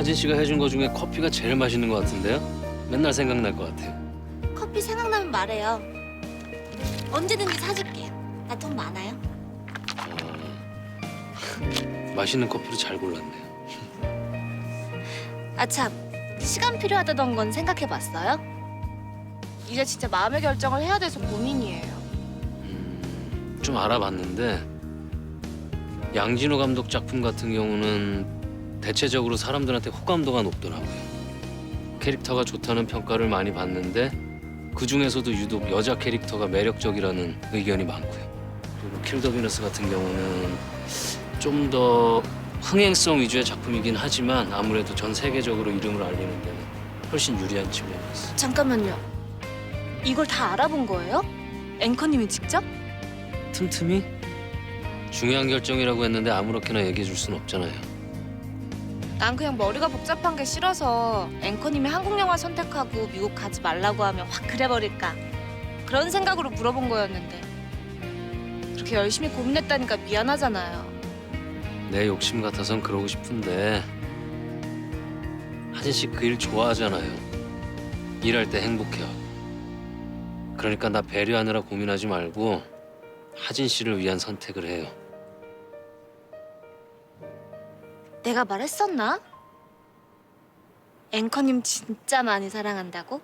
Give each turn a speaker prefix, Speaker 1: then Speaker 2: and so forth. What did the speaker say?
Speaker 1: 하진 씨가 해준 거 중에 커피가 제일 맛있는 것 같은데요? 맨날 생각날 것 같아요.
Speaker 2: 커피 생각나면 말해요. 언제든지 사줄게요. 나 돈 많아요.
Speaker 1: 어, 맛있는 커피를 잘 골랐네요.
Speaker 2: 아참, 시간 필요하다던 건 생각해봤어요? 이제 진짜 마음의 결정을 해야 돼서 고민이에요.
Speaker 1: 음, 좀 알아봤는데 양진호 감독 작품 같은 경우는 대체적으로 사람들한테 호감도가 높더라고요. 캐릭터가 좋다는 평가를 많이 받는데 그 중에서도 유독 여자 캐릭터가 매력적이라는 의견이 많고요. 그리고 킬더 비너스 같은 경우는 좀 더 흥행성 위주의 작품이긴 하지만 아무래도 전 세계적으로 이름을 알리는 데는 훨씬 유리한 측면이 있어요.
Speaker 2: 잠깐만요. 이걸 다 알아본 거예요? 앵커님이 직접?
Speaker 1: 틈틈이 중요한 결정이라고 했는데 아무렇게나 얘기해 줄 수는 없잖아요.
Speaker 2: 난 그냥 머리가 복잡한 게 싫어서 앵커님이 한국 영화 선택하고 미국 가지 말라고 하면 확 그래버릴까 그런 생각으로 물어본 거였는데 그렇게 열심히 고민했다니까 미안하잖아요.
Speaker 1: 내 욕심 같아선 그러고 싶은데 하진 씨 그 일 좋아하잖아요. 일할 때 행복해하고. 그러니까 나 배려하느라 고민하지 말고 하진 씨를 위한 선택을 해요.
Speaker 2: 내가 말했었나? 앵커님 진짜 많이 사랑한다고?